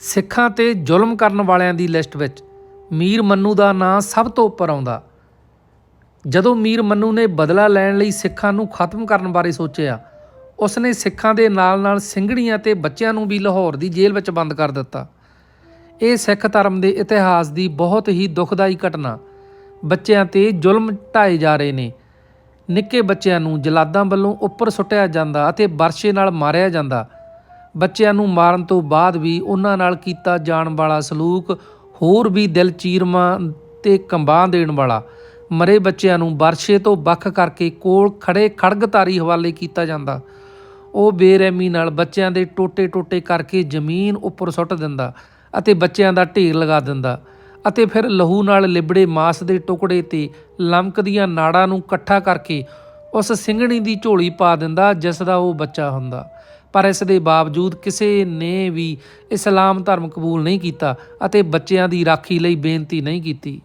ਸਿੱਖਾਂ ਤੇ ਜ਼ੁਲਮ ਕਰਨ ਵਾਲਿਆਂ ਦੀ ਲਿਸਟ ਵਿੱਚ ਮੀਰ ਮੰਨੂ ਦਾ ਨਾਂ ਸਭ ਤੋਂ ਉੱਪਰ ਆਉਂਦਾ। ਜਦੋਂ ਮੀਰ ਮੰਨੂ ਨੇ ਬਦਲਾ ਲੈਣ ਲਈ ਸਿੱਖਾਂ ਨੂੰ ਖਤਮ ਕਰਨ ਬਾਰੇ ਸੋਚਿਆ ਉਸ ਨੇ ਸਿੱਖਾਂ ਦੇ ਨਾਲ-ਨਾਲ ਸਿੰਘਣੀਆਂ ਤੇ ਬੱਚਿਆਂ ਨੂੰ ਵੀ ਲਾਹੌਰ ਦੀ ਜੇਲ੍ਹ ਵਿੱਚ ਬੰਦ ਕਰ ਦਿੱਤਾ। ਇਹ ਸਿੱਖ ਧਰਮ ਦੇ ਇਤਿਹਾਸ ਦੀ ਬਹੁਤ ਹੀ ਦੁਖਦਾਈ ਘਟਨਾ। ਬੱਚਿਆਂ ਤੇ ਜ਼ੁਲਮ ਢਾਏ ਜਾ ਰਹੇ ਨੇ। ਨਿੱਕੇ ਬੱਚਿਆਂ ਨੂੰ ਜਲਾਦਾਂ ਵੱਲੋਂ ਉੱਪਰ ਸੁੱਟਿਆ ਜਾਂਦਾ ਅਤੇ ਬਰਸ਼ੇ ਨਾਲ ਮਾਰਿਆ ਜਾਂਦਾ। ਬੱਚਿਆਂ ਨੂੰ ਮਾਰਨ ਤੋਂ ਬਾਅਦ ਵੀ ਉਹਨਾਂ ਨਾਲ ਕੀਤਾ ਜਾਣ ਵਾਲਾ ਸਲੂਕ ਹੋਰ ਵੀ ਦਿਲ ਚੀਰਮਾ ਤੇ ਕੰਬਾਂ ਦੇਣ ਵਾਲਾ। ਮਰੇ ਬੱਚਿਆਂ ਨੂੰ ਵਰਸ਼ੇ ਤੋਂ ਵੱਖ ਕਰਕੇ ਕੋਲ ਖੜੇ ਖੜਗਤਾਰੀ ਹਵਾਲੇ ਕੀਤਾ ਜਾਂਦਾ। ਉਹ ਬੇਰਹਿਮੀ ਨਾਲ ਬੱਚਿਆਂ ਦੇ ਟੋਟੇ-ਟੋਟੇ ਕਰਕੇ ਜ਼ਮੀਨ ਉੱਪਰ ਸੁੱਟ ਦਿੰਦਾ ਅਤੇ ਬੱਚਿਆਂ ਦਾ ਢੇਰ ਲਗਾ ਦਿੰਦਾ ਅਤੇ ਫਿਰ ਲਹੂ ਨਾਲ ਲਿਬੜੇ ਮਾਸ ਦੇ ਟੁਕੜੇ ਤੇ ਲਮਕਦੀਆਂ ਨਾੜਾਂ ਨੂੰ ਇਕੱਠਾ ਕਰਕੇ ਉਸ ਸਿੰਘਣੀ ਦੀ ਝੋਲੀ ਪਾ ਦਿੰਦਾ, ਜਿਸ ਦਾ ਉਹ ਬੱਚਾ ਹੁੰਦਾ। ਪਰ ਇਸ ਦੇ ਬਾਵਜੂਦ ਕਿਸੇ ਨੇ ਵੀ ਇਸਲਾਮ ਧਰਮ ਕਬੂਲ ਨਹੀਂ ਕੀਤਾ ਅਤੇ ਬੱਚਿਆਂ ਦੀ ਰਾਖੀ ਲਈ ਬੇਨਤੀ ਨਹੀਂ ਕੀਤੀ।